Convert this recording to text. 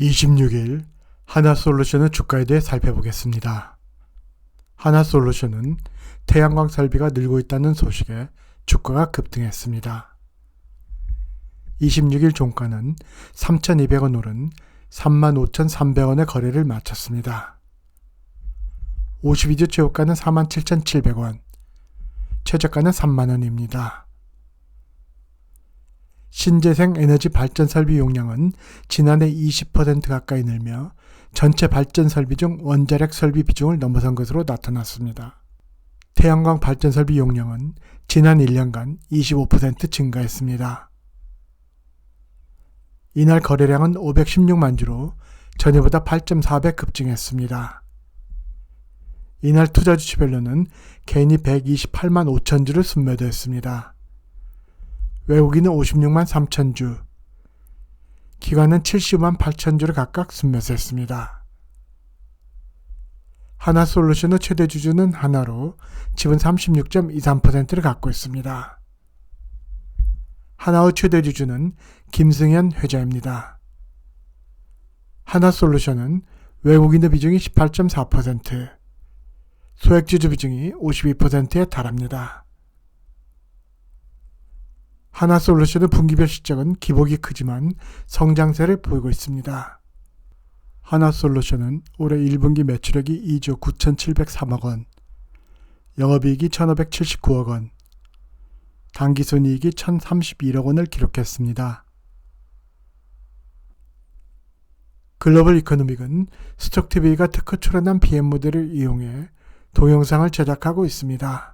26일 하나솔루션의 주가에 대해 살펴보겠습니다. 하나솔루션은 태양광 설비가 늘고 있다는 소식에 주가가 급등했습니다. 26일 종가는 3,200원 오른 35,300원의 거래를 마쳤습니다. 52주 최고가는 47,700원, 최저가는 3만원입니다. 신재생 에너지 발전 설비 용량은 지난해 20% 가까이 늘며 전체 발전 설비 중 원자력 설비 비중을 넘어선 것으로 나타났습니다. 태양광 발전 설비 용량은 지난 1년간 25% 증가했습니다. 이날 거래량은 516만 주로 전해보다 8.4배 급증했습니다. 이날 투자 주치별로는 개인이 128만 5천 주를 순매도했습니다. 외국인은 56만 3천 주, 기관은 70만 8천 주를 각각 순매수했습니다. 하나솔루션의 최대 주주는 하나로 지분 36.23%를 갖고 있습니다. 하나의 최대 주주는 김승현 회장입니다. 하나솔루션은 외국인의 비중이 18.4%, 소액주주 비중이 52%에 달합니다. 하나솔루션의 분기별 실적은 기복이 크지만 성장세를 보이고 있습니다. 하나솔루션은 올해 1분기 매출액이 2조 9,703억 원, 영업이익이 1,579억 원, 당기순이익이 1,031억 원을 기록했습니다. 글로벌 이코노믹은 스톡TV가 특허 출원한 BM 모델을 이용해 동영상을 제작하고 있습니다.